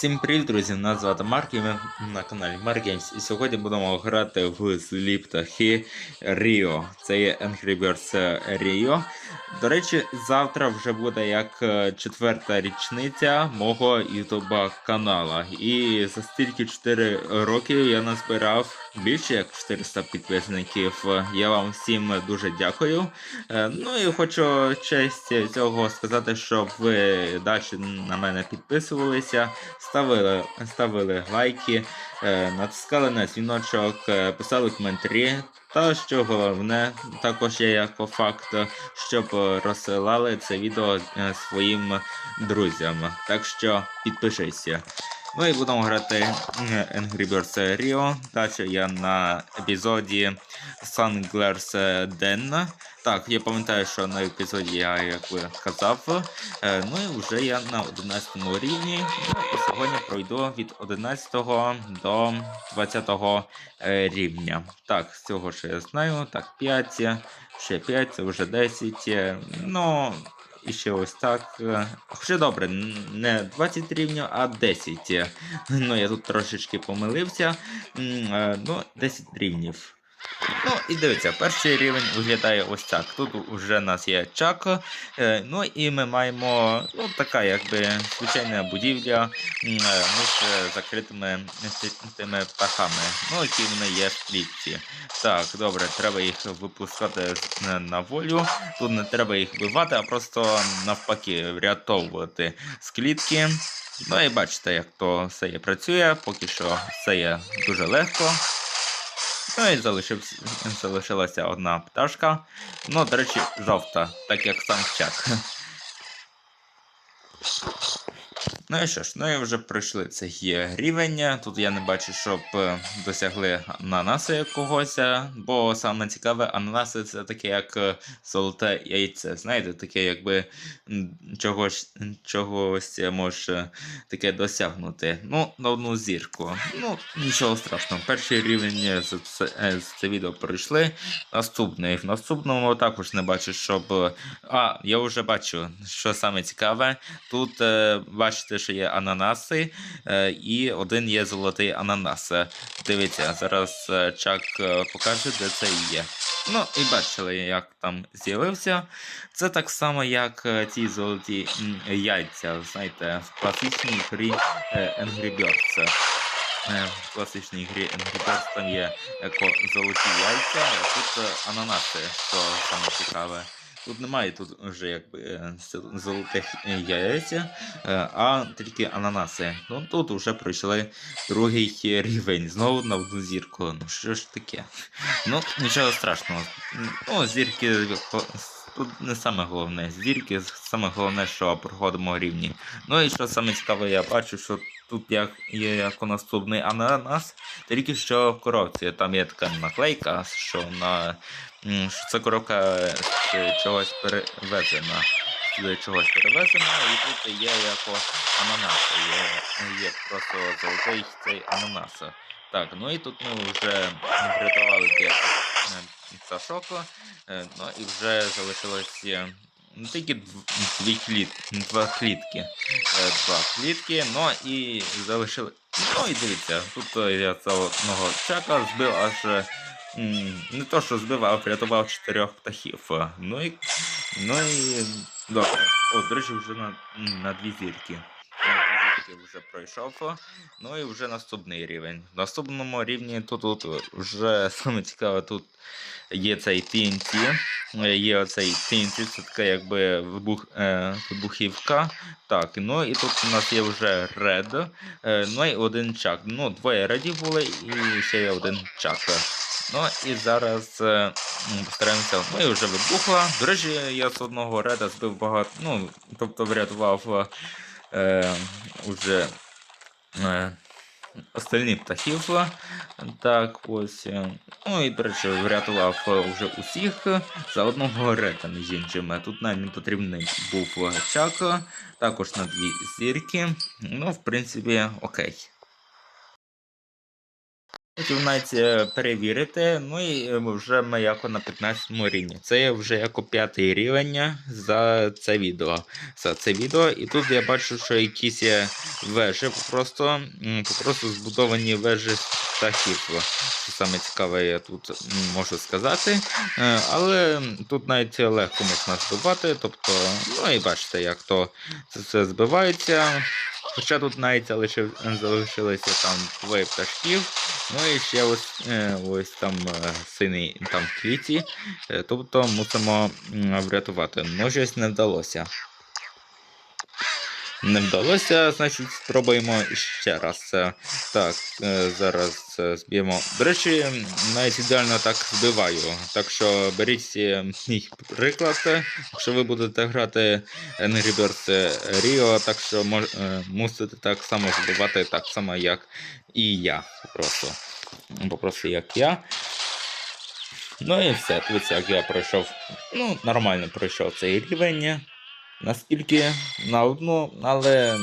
Всім привіт, друзі! Нас звати Марк, і ми на каналі Games. І сьогодні будемо грати в злі птахи Ріо. Це є Angry Birds Rio. До речі, завтра вже буде як е, четверта річниця мого ютуба канала. І за стільки 4 років я назбирав більше як 400 підписників. Я вам всім дуже дякую. Е, Ну і хочу честь цього сказати, щоб ви далі на мене підписувалися, ставили, ставили лайки, е, натискали на дзвіночок, е, писали коментарі. Та що головне, також є як по факту, щоб розсилали це відео е, своїм друзям. Так що підпишися. І будемо грати Angry Birds Rio. Далі я на епізоді Sunglers Den. Так, я пам'ятаю, що на епізоді я як би казав. Е, ну і вже я на 11 рівні. Ну, і сьогодні пройду від 11 до 20 е, рівня. Так, з цього що я знаю. Так, 5, ще 5, це вже 10. е, Ну, і ще ось так. е, Хоча добре, не 20 рівнів, а 10. е. Ну, я тут трошечки помилився. Ну, 10 рівнів. Ну і дивіться, перший рівень виглядає ось так. Тут вже у нас є чак. е, Ну і ми маємо ну, така якби звичайна будівля м, е, з закритими ти- тими птахами, ну які вони є в клітці. Так, добре, треба їх випускати на волю. Тут не треба їх вбивати, а просто навпаки врятовувати з клітки. Ну і бачите, як то все є працює, поки що все є дуже легко. Ну і залишився, залишилася одна пташка. Ну, до речі, жовта, так як сам чак. Ну і що ж, ну і вже пройшли цей рівень. Тут я не бачу, щоб е, досягли ананаси якогось, е, бо саме цікаве, ананаси це таке як е, золоте яйце. Знаєте, таке якби чогось, чогось можеш е, таке досягнути. Ну, на одну зірку. Ну, нічого страшного. Перший рівень з це, з це відео пройшли. Наступний. В наступному також не бачу, щоб. А, я вже бачу, що саме цікаве. Тут бачите, що є ананаси, е, і один є золотий ананас. Дивіться, зараз е, Чак е, покаже, де це є. Ну, і бачили, як там з'явився. Це так само, як ці золоті яйця, знаєте, в класичній грі Angry Birds. В класичній грі Angry Birds там є золоті яйця, а тут ананаси, що саме цікаве. Тут немає тут вже якби е, золотих е, яєць, е, а тільки ананаси. Ну тут вже пройшли другий рівень, знову на одну зірку. Ну що ж таке? Ну, нічого страшного. Ну, зірки тут не саме головне. Зірки саме головне, що проходимо рівні. Ну і що саме цікаве, я бачу, що тут як є як наступний ананас, тільки що в коробці. Там є така наклейка, що на що це коробка чогось перевезена. Сюди чогось перевезено, і тут є як ананас. Є, є просто золотий цей ананас. Так, ну і тут ми вже врятували е, пташок, е, ну і вже залишилось е, ну, тільки дв- дві клітки, два клітки. Е, Два клітки, ну і залишили. Ну і дивіться, тут е, я цього одного чака збив аж. е, Не то, що збив, а врятував чотирьох птахів. Ну і. Ну і. Добре. О, до речі, вже на, на дві зірки. На вже пройшов. Ну і вже наступний рівень. В наступному рівні тут, тут вже саме цікаве, тут є цей TNT. е, Є оцей TNT, це така якби вибух, е, вибухівка. Так, ну і тут у нас є вже Red, е, ну і один чак. Ну, двоє редів були і ще є один чак. Ну і зараз е, постараємося. Ну і вже вибухла. До речі, я з одного реда збив багато. Ну, тобто врятував е, уже е, остальні птахів. Так, ось. е, Ну і, до речі, врятував е, вже усіх за одного реда, між іншим. Тут не потрібний був чак, також на дві зірки. Ну, в принципі, окей. Хотів навіть е, перевірити, ну і е, вже ми яко на 15 рівні. Це є вже яко п'ятий рівень за це відео. За це відео. І тут я бачу, що якісь є вежі, просто, просто збудовані вежі птахів. Що саме цікаве, я тут можу сказати. Е, Але тут навіть легко можна збивати, тобто, ну і бачите, як то це все збивається. Хоча тут навіть залишив, залишилися там двоє пташків, ну і ще ось, е, ось там е, синий там в квіті. Е, Тобто мусимо врятувати. Ну, щось не вдалося. Не вдалося, значить, спробуємо ще раз. Е, Так, е, зараз е, зб'ємо. До речі, навіть ідеально так збиваю. Так що беріть мій приклад, якщо ви будете грати Angry Birds Rio, так що мусите так само збивати, так само, як і я. Просто. Попросту, як я. Ну і все, дивіться, як я пройшов. Ну, нормально пройшов цей рівень. Наскільки на одну, але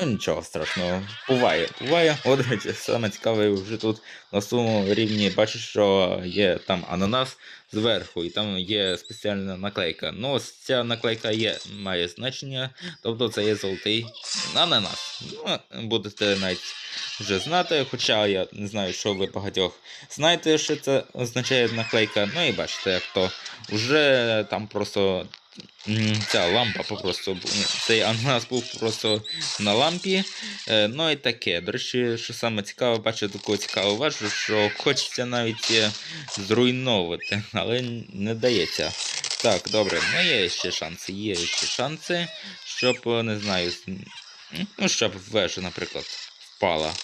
ну, нічого страшного. Буває, буває. От, речі, саме цікаве вже тут на своєму рівні бачиш, що є там ананас зверху, і там є спеціальна наклейка. Ну, ось ця наклейка є, має значення, тобто це є золотий ананас. Ну, будете навіть вже знати, хоча я не знаю, що ви багатьох знаєте, що це означає наклейка. Ну і бачите, як то вже там просто ця лампа попросту цей ананас був просто на лампі. Е, ну і таке. До речі, що саме цікаве, бачу таку цікаву важу, що хочеться навіть е, зруйновувати, але не дається. Так, добре, ну є ще шанси, є ще шанси, щоб, е, не знаю, ну, щоб вежа, наприклад, впала.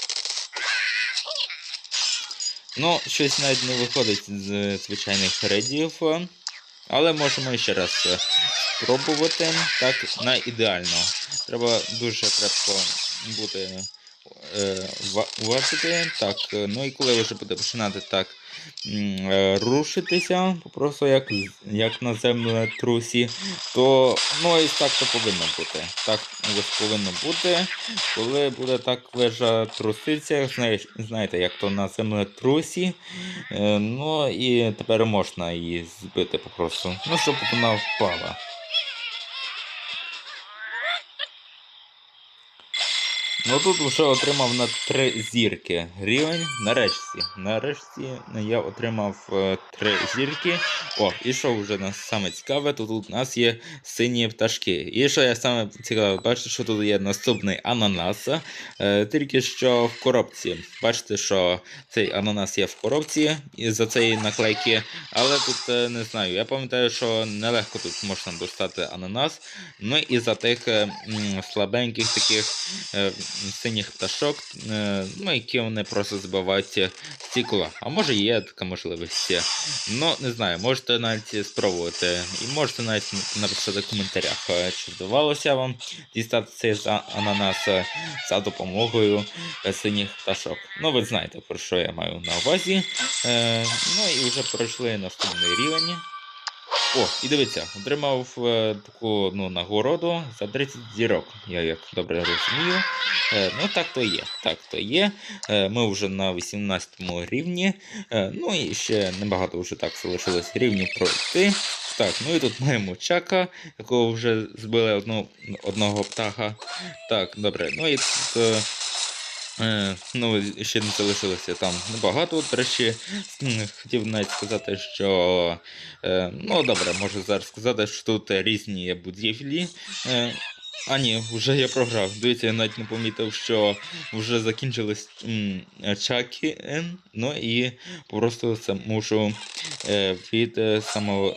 Ну, щось навіть не виходить з звичайних рядів. Але можемо ще раз е, спробувати. Так, на ідеально. Треба дуже крепко бути е. Так, е, ну і коли вже буде починати так е, рушитися, просто як, як на землетрусі, то ну ось так то повинно бути. Так ось повинно бути. Коли буде так вежа труситися, знаєте, як то на землетрусі. Ну і тепер можна її збити попросту. Ну, щоб вона впала. Ну тут вже отримав на три зірки рівень. Нарешті. Нарешті я отримав е, три зірки. О, і що вже нас саме цікаве, то тут у нас є сині пташки. І що я саме цікаве, бачите, що тут є наступний ананас. Е, тільки що в коробці. Бачите, що цей ананас є в коробці із-за цієї наклейки. Але тут е, не знаю. Я пам'ятаю, що нелегко тут можна достати ананас. Ну і за тих слабеньких таких синіх пташок, е, ну, які вони просто збивають стекло. А може є така можливість. Ну, не знаю, можете навіть спробувати. І можете навіть написати в коментарях, е, чи вдавалося вам дістати цей ананас за допомогою синіх пташок. Ну, ви знаєте, про що я маю на увазі. Е, ну і вже пройшли наступний рівень. О, і дивіться, отримав е, таку ну, нагороду за 30 зірок, я як добре розумію. Е, ну так то є. Так то є. Е, ми вже на 18 рівні. Е, ну і ще небагато вже так залишилось рівні пройти. Так, ну і тут маємо чака, якого вже збили одну, одного птаха. Так, добре. Ну і тут. Е, ну, ще не залишилося там небагато. До речі, хотів навіть сказати, що е, ну добре, можу зараз сказати, що тут різні будівлі. Е, а ні, вже я програв. Дивіться, я навіть не помітив, що вже закінчились м, чаки. е, Ну і просто це е, від е, самого.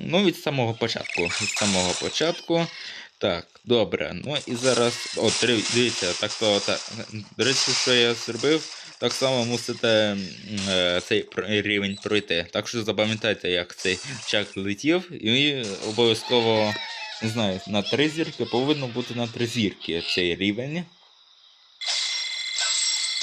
Ну, від самого початку. Від самого початку. Так, добре. Ну і зараз. О, дивіться, так то так. До речі, що я зробив, так само мусите е, цей рівень пройти. Так що запам'ятайте, як цей чак летів, і обов'язково, не знаю, на три зірки повинно бути на три зірки цей рівень.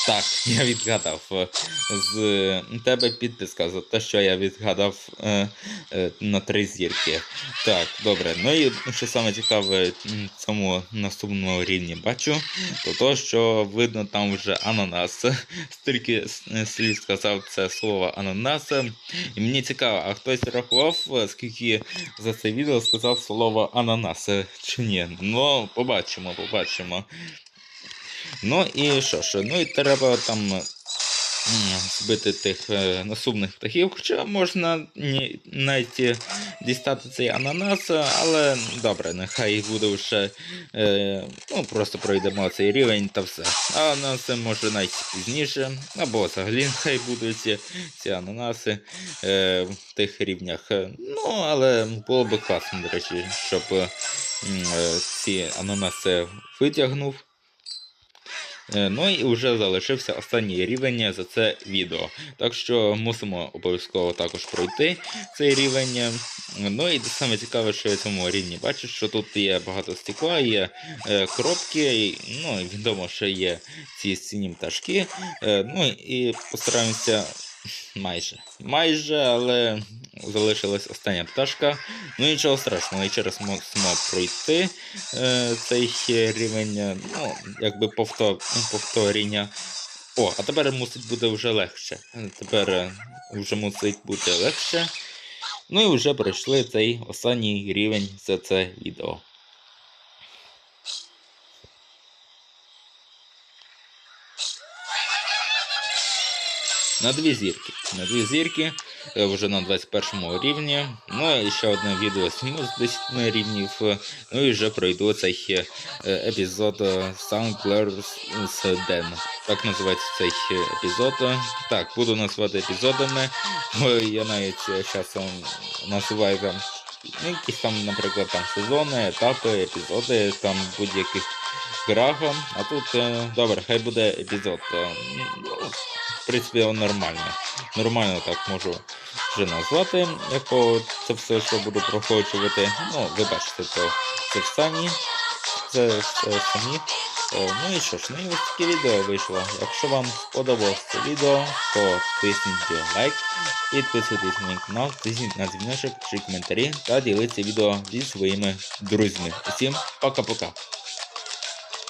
Так, я відгадав. Е, З тебе підписка за те, що я відгадав е, е, на три зірки. Так, добре. Ну і що саме цікаве в цьому наступному рівні бачу, то то, що видно там вже ананас. Стільки слів сказав це слово ананас. І мені цікаво, а хтось рахував, скільки за це відео сказав слово ананас чи ні? Ну, побачимо, побачимо. Ну і що ж, ну і треба там м, збити тих е, насубних птахів, хоча можна навіть е, дістати цей ананас, але добре, нехай буде вже е, ну, просто пройдемо цей рівень та все. Ананаси може навіть пізніше, або взагалі нехай будуть ці, ці ананаси е, в тих рівнях. Е, Ну, але було б класно, до речі, щоб е, е, ці ананаси витягнув. Е, Ну і вже залишився останній рівень за це відео. Так що мусимо обов'язково також пройти цей рівень. Ну і саме цікаве, що я цьому рівні бачу, що тут є багато стекла, є е, коробки, ну і відомо, що є ці стінні пташки. Е, ну і постараємося майже. Майже, але залишилась остання пташка. Ну нічого страшного, і через мусимо пройти е, цей рівень, е, ну, якби повтор, повторення. О, а тепер мусить бути вже легше. Тепер е, вже мусить бути легше. Ну і вже пройшли цей останній рівень за це відео. На дві зірки. На дві зірки вже на 21 рівні. Ну і ще одне відео з 10 рівнів. е, Ну і вже пройду цей е, епізод е, Soundclair's Den. Так називається цей е, епізод. Так, буду назвати епізодами. Я навіть е, часом називаю там якісь там, наприклад, там сезони, етапи, епізоди, там будь-яких грах. А тут е, добре, хай буде епізод. е, Ну, в принципі, нормально. Нормально так можу вже назвати, якого це все, що буду проходжувати. Ну, ви бачите, то це в самі. Це самі. Ну і що ж, ну і ось таке відео вийшло. Якщо вам сподобалось це відео, то тисніть лайк, підписуйтесь на мій канал, тисніть на дзвіночок, пишіть коментарі та діліться відео зі своїми друзями. Усім пока-пока.